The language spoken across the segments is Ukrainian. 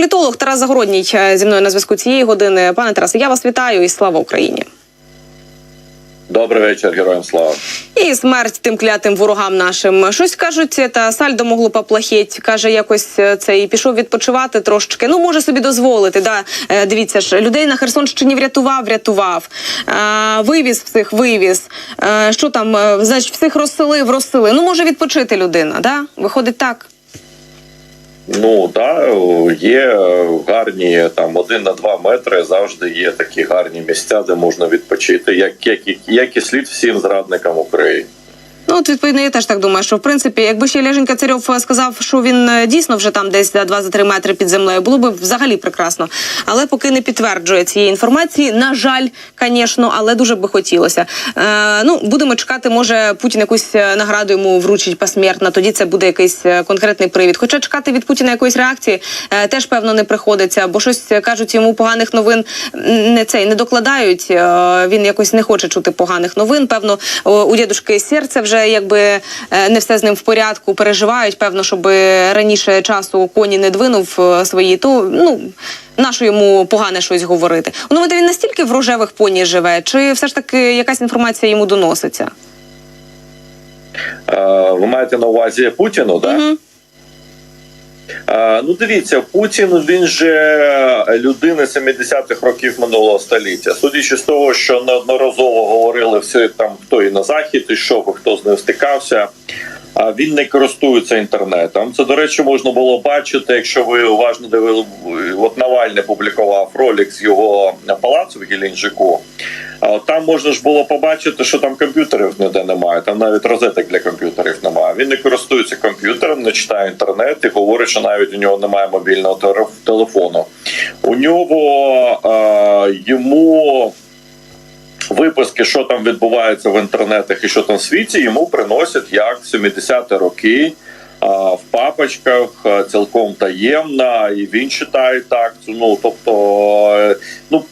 Політолог Тарас Загородній е, зі мною на зв'язку цієї години. Пане Тарасе, я вас вітаю і слава Україні. Добрий вечір, героям слава. І смерть тим клятим ворогам нашим. Щось кажуть, та сальдо могло поплахеть. Каже, якось е, цей пішов відпочивати трошечки. Ну може собі дозволити. Да, Е, дивіться ж, людей на Херсонщині врятував, врятував. Е, вивіз всіх, вивіз. Е, що там, е, значить, всіх розселив, розселив. Ну може відпочити людина. Да? Виходить так. Ну да, є гарні там один на два метри. Завжди є такі гарні місця, де можна відпочити, як, як, як і слід всім зрадникам України. Ну, от відповідно, я теж так думаю, що в принципі, якби ще Ляженька Царьов сказав, що він е, дійсно вже там десь за 2-3 метри під землею, було б взагалі прекрасно. Але поки не підтверджує цієї інформації, на жаль, звісно, але дуже би хотілося. Е, ну, будемо чекати, може Путін якусь е, награду йому вручить посмертно, тоді це буде якийсь е, конкретний привід. Хоча чекати від Путіна якоїсь реакції е, теж певно не приходиться, бо щось е, кажуть йому поганих новин не цей не докладають. Е, він якось не хоче чути поганих новин. Певно, у дідушки серце вже якби е, не все з ним в порядку. Переживають. Певно, щоб раніше часу коні не двинув е, свої, то ну. Нащо йому погане щось говорити? Ну, він настільки в рожевих поні живе, чи все ж таки якась інформація йому доноситься? Е, ви маєте на увазі Путіну, да? Мгм. Е, ну дивіться, Путін він же людина 70-х років минулого століття. Судячи з того, що неодноразово говорили всі там, хто і на захід ішов, що хто з ним стикався. А він не користується інтернетом. Це до речі, можна було бачити, якщо ви уважно дивили. От Навальний публікував ролик з його палацу в Геленджику. Там можна ж було побачити, що там комп'ютерів ніде немає. Там навіть розеток для комп'ютерів немає. Він не користується комп'ютером, не читає інтернет і говорить, що навіть у нього немає мобільного телефону. У нього е, йому виписки, що там відбувається в інтернетах і що там в світі, йому приносять як 70-ті роки. а, В папочках цілком таємно, і він читає так. Ну тобто, ну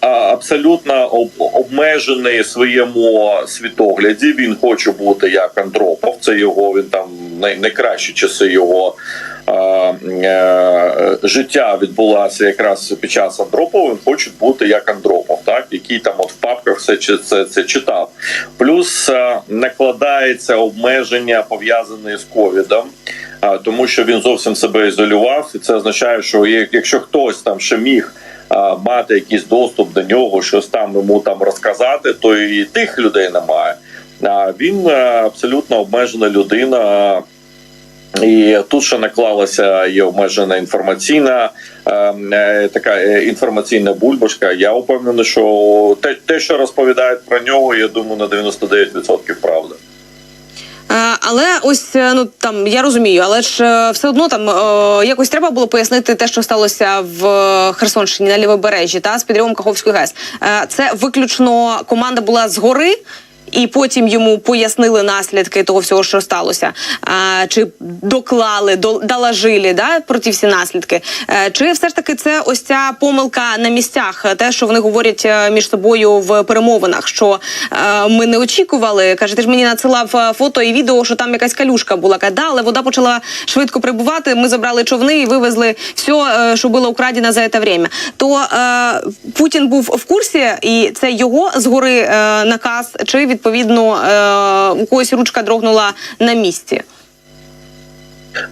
абсолютно об- обмежений своєму світогляді. Він хоче бути як Андропов. Це його він там най- найкращі часи його е, життя відбулася якраз під час Андропова. Він хоче бути як Андропов, так який там от в папках все чи- це, це читав. Плюс е, накладається обмеження пов'язане з ковідом. а, Тому що він зовсім себе ізолював, і це означає, що якщо хтось там ще міг мати якийсь доступ до нього, щось там йому там розказати, то і тих людей немає. А він е, абсолютно обмежена людина. І тут ще наклалася і обмежена інформаційна е, е, така е, інформаційна бульбашка. Я упевнений, що те, те, що розповідають про нього, я думаю, на 99% правда. Е, Але ось е, ну там я розумію, але ж все одно там е, якось треба було пояснити те, що сталося в Херсонщині на лівобережжі та з підривом Каховської ГЕС. Це виключно команда була згори. І потім йому пояснили наслідки того всього, що сталося, а, чи доклали, до, доложили да, про ті всі наслідки. Е, чи все ж таки це ось ця помилка на місцях, те, що вони говорять е, між собою в перемовинах, що е, ми не очікували. Каже, ти ж мені надсилав фото і відео, що там якась калюшка була. Каже, да, але вода почала швидко прибувати. Ми забрали човни і вивезли все, що було украдено за це время. То е, Путін був в курсі, і це його згори е, наказ, чи відповідно е, у когось ручка дрогнула на місці.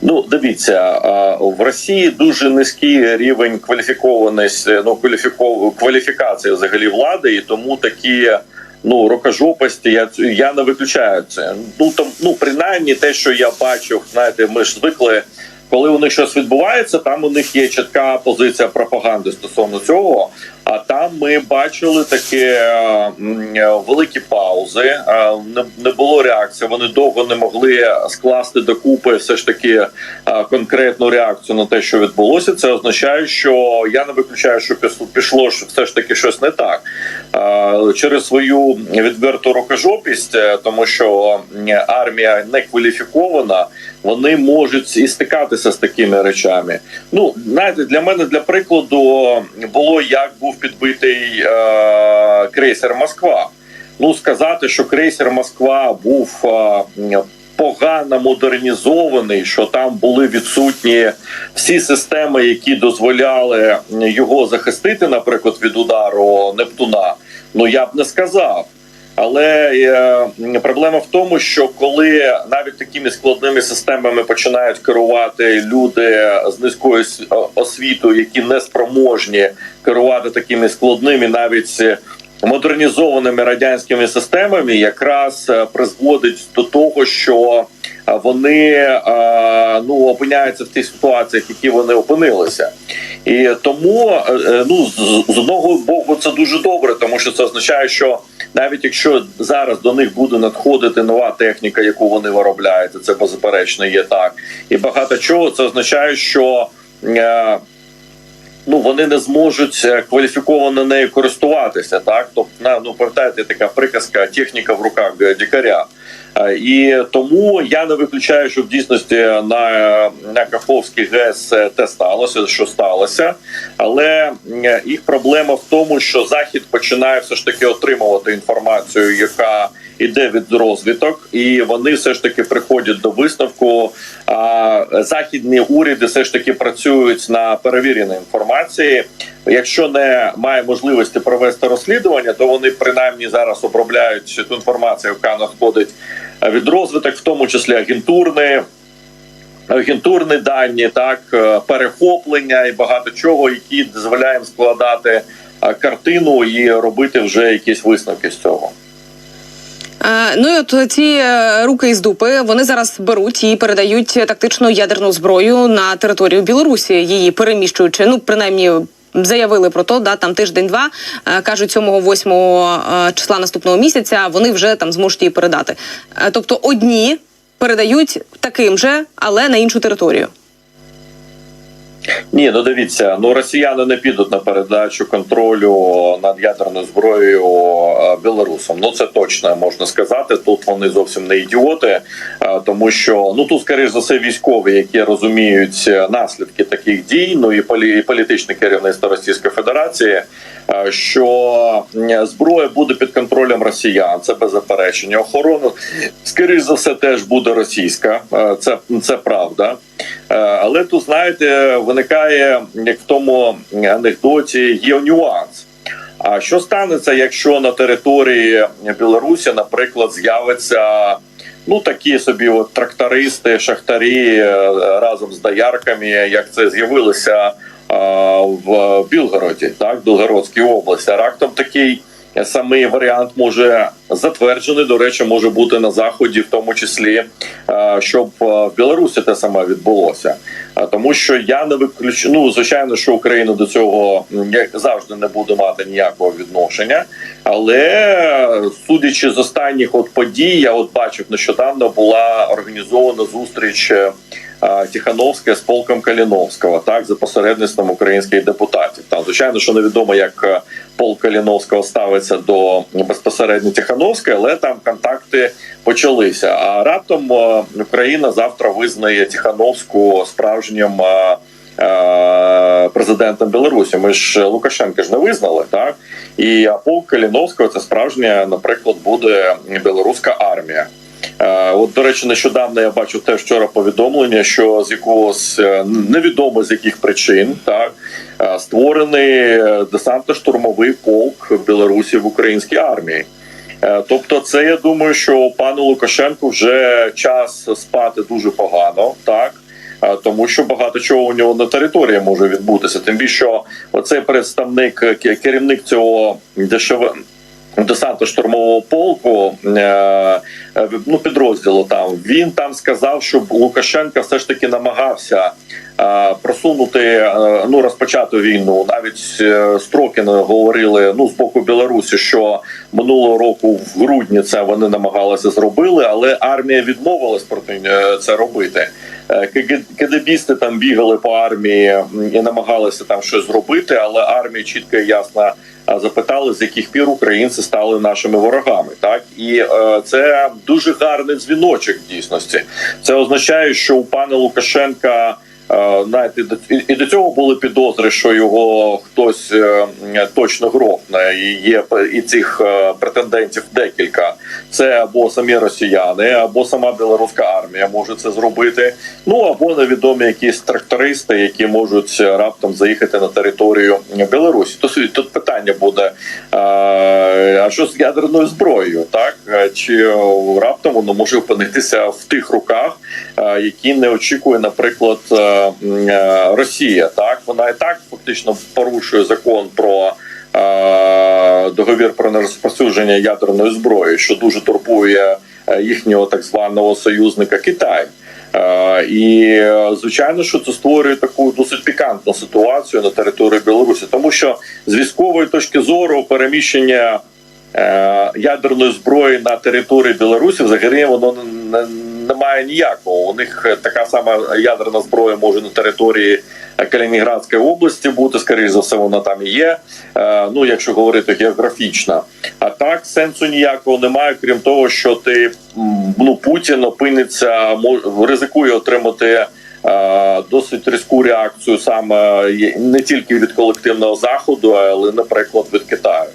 Ну, дивіться, в Росії дуже низький рівень кваліфікованості, ну кваліфіко- кваліфікації взагалі влади, і тому такі. Ну, рукожопості, я я не виключаю це. Ну там, ну принаймні, те, що я бачив, знаєте, ми ж звикли, коли у них щось відбувається, там у них є чітка позиція пропаганди стосовно цього. А там ми бачили такі е, е, великі паузи. е, Не, було реакції. Вони довго не могли скласти докупи все ж таки конкретну реакцію на те, що відбулося. Це означає, що я не виключаю, що пішло- що все ж таки щось не так через свою відверту рукожопість, тому що армія не кваліфікована. Вони можуть і стикатися з такими речами. Ну знаєте, для мене для прикладу було як був підбитий е, крейсер Москва. Ну сказати, що крейсер Москва був е, погано модернізований, що там були відсутні всі системи, які дозволяли його захистити, наприклад, від удару Нептуна. Ну я б не сказав. Але е, проблема в тому, що коли навіть такими складними системами починають керувати люди з низькою освітою, які не спроможні керувати такими складними, навіть е, модернізованими радянськими системами, якраз е, призводить до того, що е, вони е, ну опиняються в тих ситуаціях, які вони опинилися. І тому ну з, одного боку це дуже добре, тому що це означає, що навіть якщо зараз до них буде надходити нова техніка, яку вони виробляють, це беззаперечно є так, і багато чого це означає, що ну вони не зможуть е, кваліфіковано нею користуватися. Так, тобто ну пам'ятаєте, така приказка техніка в руках е, дикаря. Е, І тому я не виключаю, що в дійсності на, на Каховський ГЕС е, те сталося, що сталося, але е, їх проблема в тому, що захід починає все ж таки отримувати інформацію, яка іде від розвиток, і вони все ж таки приходять до висновку. А західні уряди все ж таки працюють на перевіреній інформації. Якщо не має можливості провести розслідування, то вони принаймні зараз обробляють ту інформацію, яка надходить від розвиток, в тому числі агентурні, агентурні дані, так е, перехоплення і багато чого, які дозволяє їм складати картину і робити вже якісь висновки з цього. Е, Ну і от ці е, руки із дупи вони зараз беруть і передають тактичну ядерну зброю на територію Білорусі, її переміщуючи. Ну принаймні. Заявили про то, да там тиждень-два е, кажуть 7-8 е, числа наступного місяця. Вони вже там зможуть її передати. Тобто одні передають таким же, але на іншу територію. Ні, ну дивіться, ну росіяни не підуть на передачу контролю над ядерною зброєю е, білорусам. Ну це точно можна сказати. Тут вони зовсім не ідіоти, е, тому що ну тут, скоріш за все, військові, які розуміють е, наслідки таких дій. Ну і полі політичне керівництво Російської Федерації. Що зброя буде під контролем росіян, це без заперечення. Охорона, скоріш за все, теж буде російська. Це це правда. Е, Але тут знаєте, виникає як в тому анекдоті є нюанс. А що станеться, якщо на території Білорусі, наприклад, з'явиться ну такі собі от трактористи, шахтарі е, разом з доярками, як це з'явилося е, в Білгороді, так Білгородській області. А Раптом такий самий варіант може затверджений. До речі, може бути на заході, в тому числі, е, щоб е, в Білорусі те саме відбулося. Тому, що я не виключу, ну звичайно, що Україна до цього завжди не буде мати ніякого відношення. Але судячи з останніх от подій, я от бачив нещодавно була організована зустріч. е, е, Тихановська з полком Каліновського, так за посередництвом українських депутатів. Там звичайно, що невідомо, як е, полк Каліновського ставиться до безпосередньо Тихановської, але там контакти почалися. А раптом е, Україна завтра визнає Тихановську справжнім. е, е, Президентом Білорусі ми ж Лукашенка ж не визнали, так і полк Каліновського це справжня, наприклад, буде білоруська армія. От, до речі, нещодавно я бачив теж вчора повідомлення, що з якогось невідомо з яких причин так створений е, десантно-штурмовий полк Білорусі в українській армії. Е, Тобто, це я думаю, що пану Лукашенку вже час спати дуже погано, так Е, тому що багато чого у нього на території може відбутися. Тим більше, оцей представник е, керівник цього дешеве десантно-штурмового полку е, е, ну підрозділу там він там сказав, що Лукашенка все ж таки намагався е, просунути ну розпочати війну. Навіть строки говорили ну з боку Білорусі, що минулого року в грудні це вони намагалися зробили, але армія відмовилась проти це робити. КДБісти там бігали по армії і намагалися там щось зробити, але армія чітко і ясно запитали, з яких пір українці стали нашими ворогами. Так і е, це дуже гарний дзвіночок в дійсності. Це означає, що у пана Лукашенка. Е, Знаєте, і- до цього були підозри, що його хтось е, точно грохне. І є і цих е, претендентів декілька. Це або самі росіяни, або сама білоруська армія може це зробити. Ну або невідомі якісь трактористи, які можуть раптом заїхати на територію Білорусі. То собі тут питання буде: а що з ядерною зброєю? Так чи раптом воно може опинитися в тих руках, які не очікує, наприклад, Росія. Так вона і так фактично порушує закон про. е, Договір про нерозповсюдження ядерної зброї, що дуже турбує е, їхнього так званого союзника Китай. Е, І е, звичайно, що це створює таку досить пікантну ситуацію на території Білорусі, тому що з військової точки зору переміщення е, ядерної зброї на території Білорусі взагалі воно не, не ніякого. У них е, така сама ядерна зброя може на території е, Калінінградської області бути, скоріш за все, вона там і є. Е, Ну, якщо говорити географічно. А так сенсу ніякого немає, крім того, що ти ну Путін опиниться, ризикує отримати. Досить різку реакцію саме не тільки від колективного заходу, але, наприклад, від Китаю.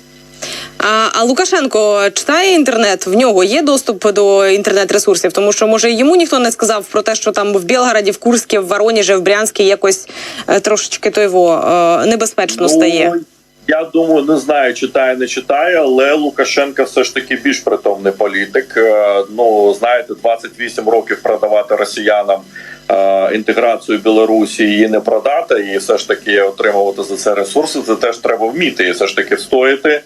А, а Лукашенко читає інтернет? В нього є доступ до інтернет-ресурсів, тому що може йому ніхто не сказав про те, що там в Білгороді, в Курській, в Воронежі, в Брянській якось е, трошечки то його е, небезпечно стає. Ну, я думаю, не знаю, читає, не читає, але Лукашенко все ж таки більш притомний політик. Е, Ну знаєте, 28 років продавати росіянам інтеграцію Білорусі її не продати, і все ж таки отримувати за це ресурси. Це теж треба вміти і все ж таки встояти е,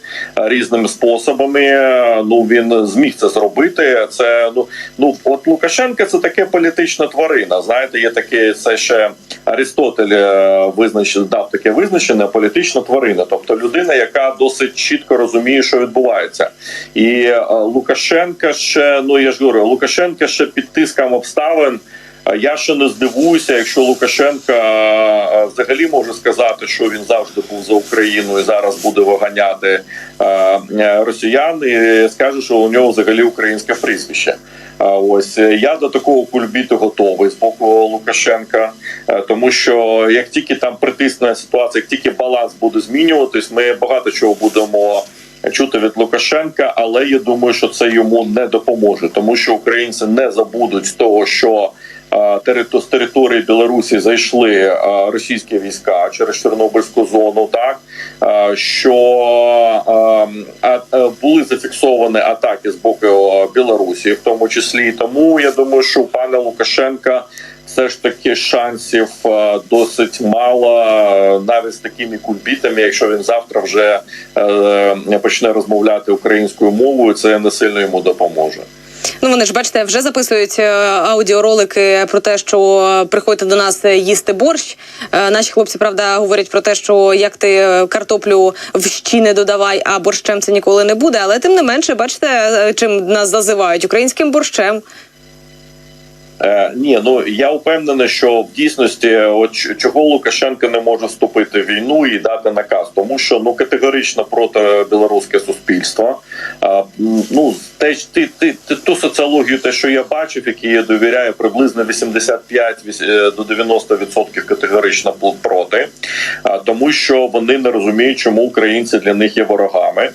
різними способами. Е, Ну він зміг це зробити. Це ну ну от Лукашенко це таке політична тварина. Знаєте, є таке це ще Аристотель е, визначив, дав таке визначення політична тварина, тобто людина, яка досить чітко розуміє, що відбувається, і е, Лукашенка ще ну я ж говорю, Лукашенка ще під тиском обставин. Е, Я ще не здивуюся, якщо Лукашенка е, взагалі може сказати, що він завжди був за Україну і зараз буде виганяти е, е, росіян, і скаже, що у нього взагалі українське прізвище. Ось е, я до такого кульбіту готовий з боку Лукашенка, е, тому що як тільки там притисне ситуація, як тільки баланс буде змінюватись, ми багато чого будемо чути від Лукашенка, але я думаю, що це йому не допоможе, тому що українці не забудуть того, що е, з території Білорусі зайшли е, російські війська через Чорнобильську зону, так е, що е, е, були зафіксовані атаки з боку е, Білорусі, в тому числі. Тому я думаю, що у пана Лукашенка все ж таки шансів е, досить мало, е, навіть з такими кульбітами, якщо він завтра вже е, почне розмовляти українською мовою, це не сильно йому допоможе. Ну вони ж бачите, вже записують е, аудіоролики про те, що приходьте до нас е, їсти борщ. Е, Наші хлопці правда говорять про те, що як ти картоплю в щі не додавай, а борщем це ніколи не буде. Але тим не менше, бачите, чим нас зазивають українським борщем. Е, ні, ну я впевнений, що в дійсності, от чого Лукашенко не може вступити в війну і дати наказ, тому що ну категорично проти білоруське суспільство. А, ну те ти, ти, ти ту соціологію, те, що я бачив, які я довіряю, приблизно 85 віс- е, до 90% категорично проти, а, тому що вони не розуміють, чому українці для них є ворогами.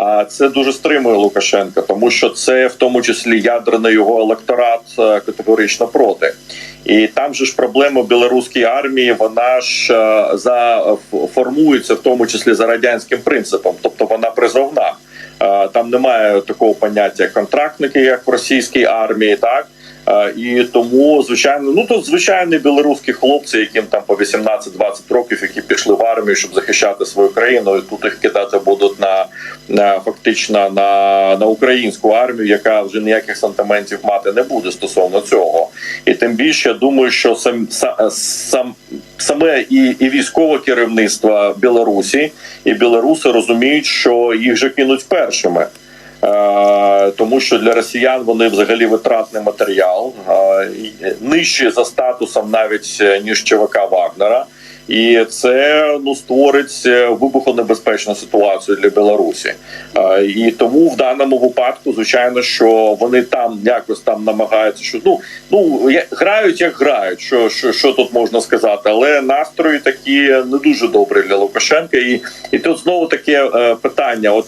А це дуже стримує Лукашенка, тому що це в тому числі ядерний його електорат е, категорично проти. І там же ж проблема білоруської армії, вона ж е, за формується в тому числі за радянським принципом, тобто вона призовна. Е, Там немає такого поняття контрактники, як в російській армії, так. І тому, звичайно, ну то звичайні білоруські хлопці, яким там по 18-20 років, які пішли в армію, щоб захищати свою країну, і тут їх кидати будуть на, на фактично на, на українську армію, яка вже ніяких сантиментів мати не буде стосовно цього. І тим більше я думаю, що сам, са- сам саме і, і військове керівництво Білорусі і білоруси розуміють, що їх же кинуть першими. Е, тому що для росіян вони взагалі витратний матеріал, е, і нижчі за статусом навіть е, ніж ЧВК Вагнера. І це ну створить вибухонебезпечну ситуацію для Білорусі. І тому в даному випадку, звичайно, що вони там якось там намагаються, що ну ну грають як грають. Що, що, що тут можна сказати, але настрої такі не дуже добрі для Лукашенка. І, і тут знову таке питання: от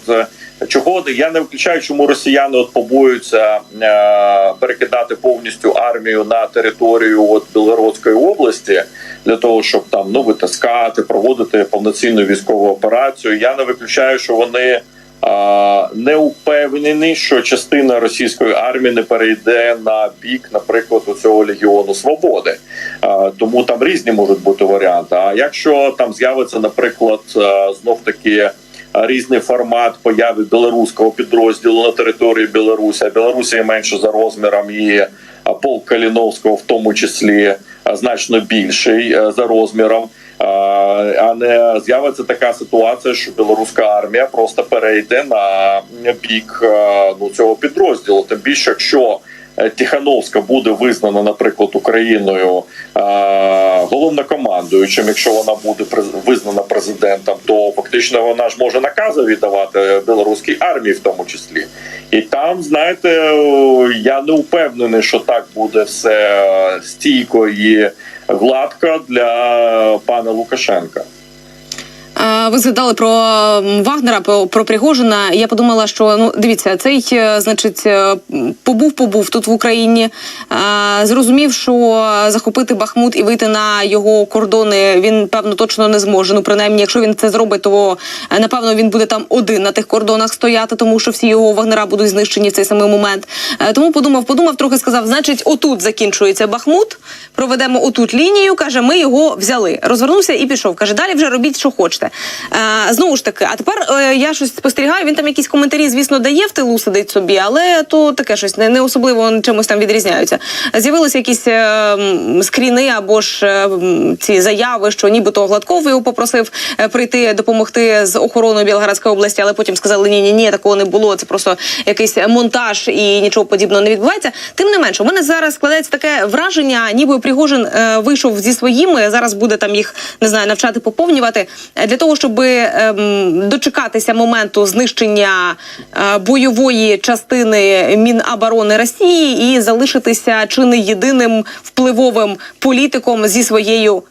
чого я не виключаю, чому росіяни от побоюються е, перекидати повністю армію на територію от Білоруської області для того, щоб там ну витискати, проводити повноцінну військову операцію. Я не виключаю, що вони. а, Не упевнені, що частина російської армії не перейде на бік, наприклад, у цього легіону свободи. А, Тому там різні можуть бути варіанти. А якщо там з'явиться, наприклад, знов таки різний формат появи білоруського підрозділу на території Білорусі, Білорусі менше за розміром і полк Каліновського, в тому числі значно більший е, за розміром. А, не з'явиться така ситуація, що білоруська армія просто перейде на бік е, ну цього підрозділу. Тим більше, якщо е, Тихановська буде визнана, наприклад, Україною е, головнокомандуючим, якщо вона буде визнана президентом, то фактично вона ж може накази віддавати білоруській армії, в тому числі. І там, знаєте, я не впевнений, що так буде все стійко і гладко для пана Лукашенка. Е, Ви згадали про Вагнера, про, Пригожина. Я подумала, що ну дивіться, цей е, значить е, побув, побув тут в Україні. Зрозумів, що захопити Бахмут і вийти на його кордони він певно точно не зможе. Ну принаймні, якщо він це зробить, то напевно він буде там один на тих кордонах стояти, тому що всі його вагнера будуть знищені в цей самий момент. Тому подумав, подумав, трохи сказав: значить, отут закінчується Бахмут. Проведемо отут лінію. каже, ми його взяли. Розвернувся і пішов. каже, далі вже робіть, що хочете. Е, знову ж таки, а тепер е, я щось спостерігаю. Він там якісь коментарі, звісно, дає в тилу сидить собі, але то таке щось не, не особливо чимось там відрізняються. З'явилися якісь е, скріни або ж е, ці заяви, що нібито Гладков його попросив е, прийти допомогти з охороною Білгородської області, але потім сказали, ні, ні, ні, такого не було. Це просто якийсь монтаж і нічого подібного не відбувається. Тим не менше, у мене зараз складається таке враження, ніби Пригожин е, вийшов зі своїми. Зараз буде там їх не знаю, навчати поповнювати для того, щоб ем, дочекатися моменту знищення е, бойової частини Міноборони Росії і залишитися чи не єдиним впливовим політиком зі своєю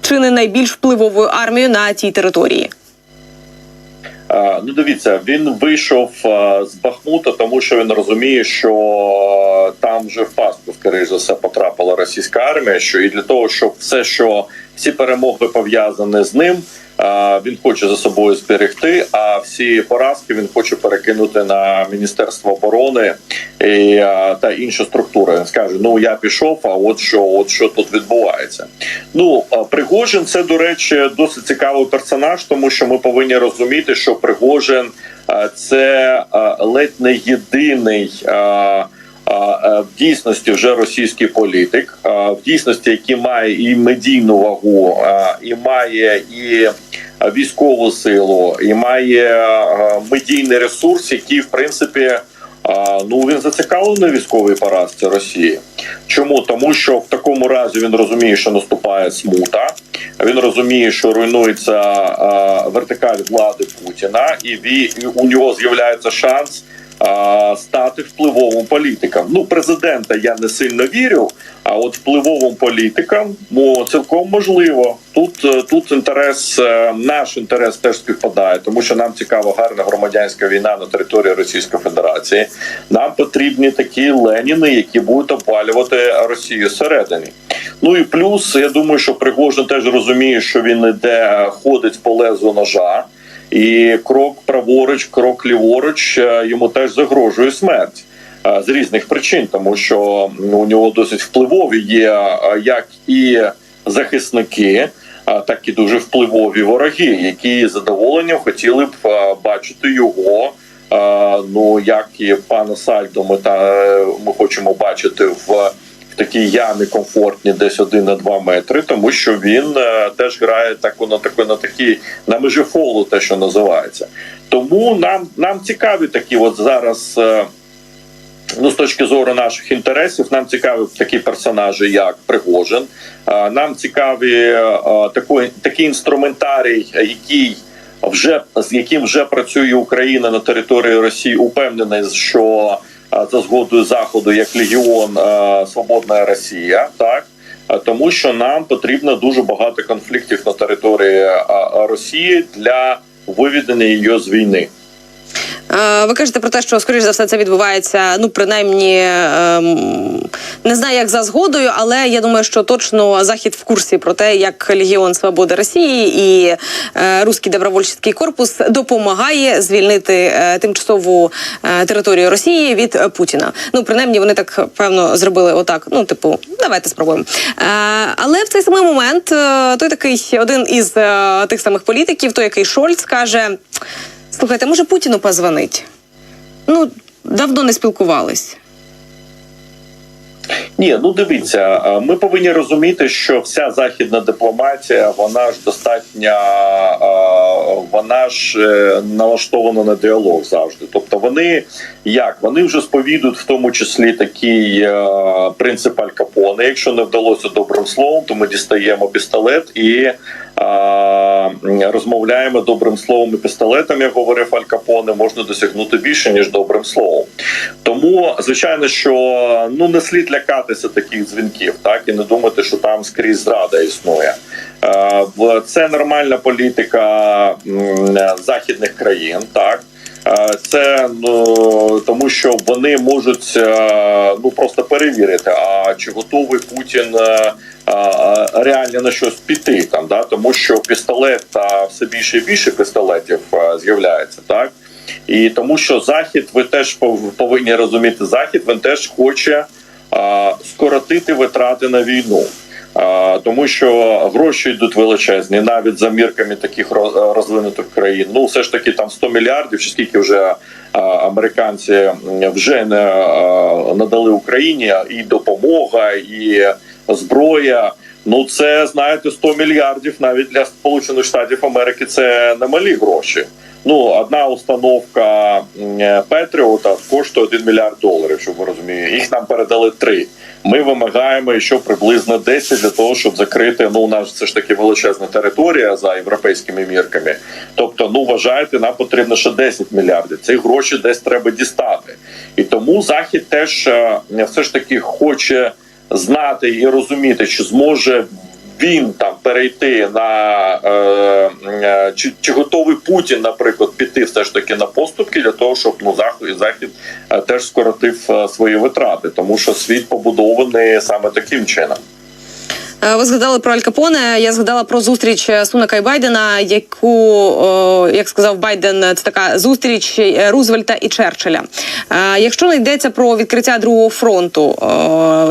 чи не найбільш впливовою армією на цій території. Ну, дивіться, він вийшов з Бахмута, тому що він розуміє, що там вже в пастку, скоріш за все, потрапила російська армія. Що і для того, щоб все, що всі перемоги пов'язані з ним, він хоче за собою зберегти. А всі поразки він хоче перекинути на міністерство оборони і, е, та інші структури. Він скаже: Ну я пішов, а от що, от що тут відбувається. Ну Пригожин це до речі досить цікавий персонаж, тому що ми повинні розуміти, що Пригожин це ледь не єдиний. Е, В дійсності вже російський політик, е, в дійсності, який має і медійну вагу, е, і має і військову силу, і має медійний ресурс, який в принципі ну він зацікавлений військовій поразці Росії. Чому? Тому що в такому разі він розуміє, що наступає смута. Він розуміє, що руйнується вертикаль влади Путіна, і, у нього з'являється шанс стати впливовим політиком. Ну, президента я не сильно вірю, а от впливовим політикам ну, цілком можливо. Тут е, тут інтерес, е, наш інтерес теж співпадає, тому що нам цікава гарна громадянська війна на території Російської Федерації. Нам потрібні такі леніни, які будуть опалювати Росію зсередині. Ну і плюс, я думаю, що Пригожин теж розуміє, що він іде ходить по лезу ножа. І крок праворуч, крок ліворуч е, йому теж загрожує смерть е, з різних причин, тому що у нього досить впливові є е, як і захисники, так і дуже впливові вороги, які з задоволенням хотіли б бачити його. Ну як і пана Сальдо, ми та ми хочемо бачити в в такій ямі комфортні, десь один на два метри, тому що він е, теж грає так на такі, на такі на межі фолу, те, що називається. Тому нам нам цікаві такі, от зараз. е, Ну, з точки зору наших інтересів, нам цікаві такі персонажі, як Пригожин. Е, Нам цікаві такий, такий інструментарій, який вже з яким вже працює Україна на території Росії. Упевнений, що за згодою заходу як легіон е, Свободна Росія, так Е, тому що нам потрібно дуже багато конфліктів на території е, е, Росії для виведення її з війни. Е, Ви кажете про те, що скоріш за все це відбувається, ну принаймні ем, не знаю, як за згодою, але я думаю, що точно захід в курсі про те, як Легіон Свободи Росії і е, Руський добровольчий корпус допомагає звільнити е, тимчасову територію Росії від Путіна. Ну принаймні вони так певно зробили отак. Ну, типу, давайте спробуємо. Але в цей самий момент той такий один із тих самих політиків, той який Шольц каже. Слухайте, може Путіну позвонить? Ну, давно не спілкувались. Ні, ну дивіться, ми повинні розуміти, що вся західна дипломатія, вона ж достатньо, е, вона ж е, налаштована на діалог завжди. Тобто, вони як вони вже сповідують в тому числі такий е, принцип Аль Капоне. Якщо не вдалося добрим словом, то ми дістаємо пістолет і розмовляємо добрим словом і пістолетом, як говорив Аль Капоне, можна досягнути більше ніж добрим словом. Тому, звичайно, що ну не слід лякатися таких дзвінків, так і не думати, що там скрізь зрада існує. Е, Це нормальна політика західних країн, так. Це ну тому, що вони можуть е, ну просто перевірити, а чи готовий Путін е, реально на щось піти там, да тому що пістолет та все більше і більше пістолетів е, з'являється, так і тому, що захід, ви теж повинні розуміти, захід він теж хоче скоротити витрати на війну. Тому що гроші йдуть величезні, навіть за мірками таких ро- розвинутих країн. Ну, все ж таки, там 100 мільярдів, чи скільки вже американці вже не надали Україні і допомога, і зброя. Ну, це знаєте, 100 мільярдів навіть для Сполучених Штатів Америки це немалі гроші. Ну, одна установка Петріота коштує 1 мільярд доларів, щоб ви розуміли. Їх нам передали три. Ми вимагаємо ще приблизно 10 для того, щоб закрити. Ну, у нас це ж таки величезна територія за європейськими мірками. Тобто, ну вважаєте, нам потрібно ще 10 мільярдів. Ці гроші десь треба дістати. І тому захід теж е, все ж таки хоче знати і розуміти, чи зможе він там перейти на е, е, чи, чи готовий Путін, наприклад, піти все ж таки на поступки для того, щоб ну захід захід е, теж скоротив е, свої витрати, тому що світ побудований саме таким чином. Е, Ви згадали про Аль Капоне. Я згадала про зустріч Сунака і Байдена, яку, як сказав Байден, це така зустріч е, Рузвельта і Черчилля. Е, Якщо не йдеться про відкриття другого фронту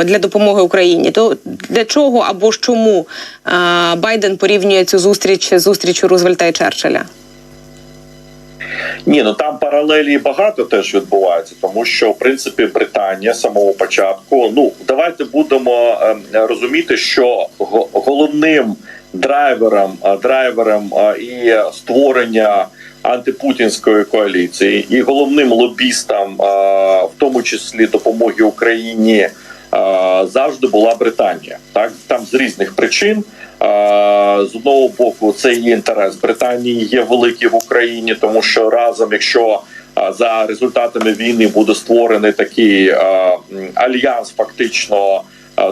для допомоги Україні, то для чого або ж чому е, Байден порівнює цю зустріч з зустрічю Рузвельта і Черчилля? Ні, ну там паралелі багато теж відбувається, тому що в принципі Британія з самого початку. Ну давайте будемо ем, розуміти, що го- головним драйвером, а, драйвером а, і створення антипутінської коаліції, і головним лобістом, а, в тому числі допомоги Україні. Завжди була Британія, так там з різних причин. З одного боку, це є інтерес Британії є великий в Україні, тому що разом, якщо за результатами війни буде створений такий альянс, фактично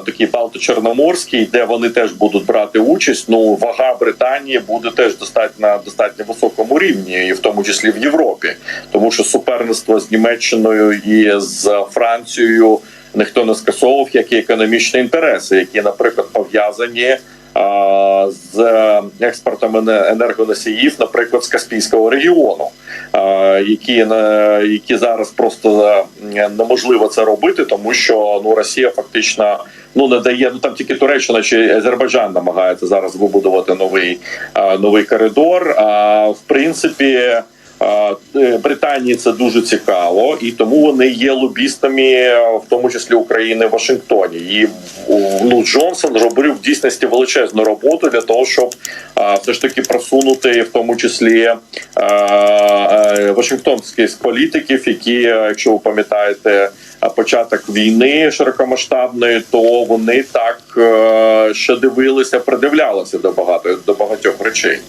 такий Балто-Чорноморський, де вони теж будуть брати участь. Ну вага Британії буде теж достатньо на достатньо високому рівні, і в тому числі в Європі, тому що суперництво з Німеччиною і з Францією ніхто не скасовував, і економічні інтереси, які, наприклад, пов'язані з експортом ене- енергоносіїв, наприклад, з Каспійського регіону, які е, які зараз просто е, неможливо це робити, тому що ну Росія фактично ну не дає. Ну там тільки Туреччина чи Азербайджан намагається зараз вибудувати новий е, новий коридор. А в принципі. Е, Британії це дуже цікаво, і тому вони є лобістами, е, в тому числі України в Вашингтоні. І ну Джонсон робив в дійсності величезну роботу для того, щоб все ж таки просунути в тому числі вашингтонських політиків, які, е, якщо ви пам'ятаєте, початок війни широкомасштабної, то вони так е, ще дивилися, придивлялися до багато до багатьох речей.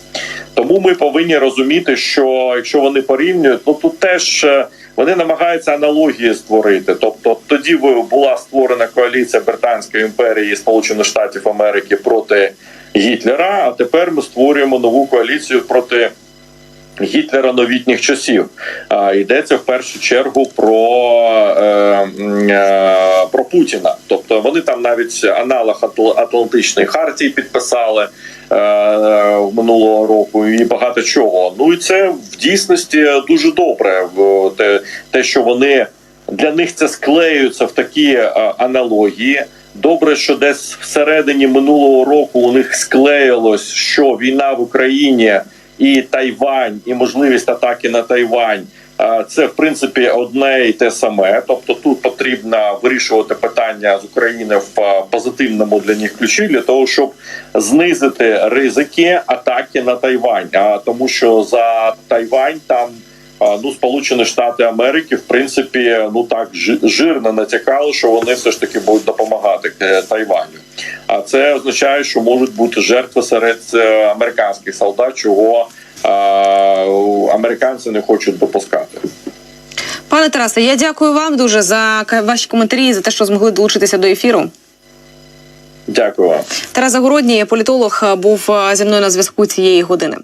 Тому ми повинні розуміти, що якщо вони порівнюють, ну тут теж е, вони намагаються аналогії створити. Тобто, тоді була створена коаліція Британської імперії і Сполучених Штатів Америки проти Гітлера. А тепер ми створюємо нову коаліцію проти. Гітлера новітніх часів а, йдеться в першу чергу про, е, е, про Путіна. Тобто вони там навіть аналог Атл- Атлантичної хартії підписали минулого року і багато чого. Ну і це в дійсності дуже добре. Те, те, що вони для них це склеюється в такі е, аналогії. Добре, що десь всередині минулого року у них склеїлось, що війна в Україні і Тайвань, і можливість атаки на Тайвань. Це в принципі одне і те саме. Тобто тут потрібно вирішувати питання з України в позитивному для них ключі для того, щоб знизити ризики атаки на Тайвань. А тому, що за Тайвань там ну Сполучені Штати Америки в принципі ну так жи- жирно натякали, що вони все ж таки будуть допомагати е, Тайваню. А це означає, що можуть бути жертви серед е, американських солдат, чого американці не хочуть допускати. Пане Тарасе, я дякую вам дуже за ваші коментарі за те, що змогли долучитися до ефіру. Дякую вам. Тарас Загородній, політолог, був зі мною на зв'язку цієї години.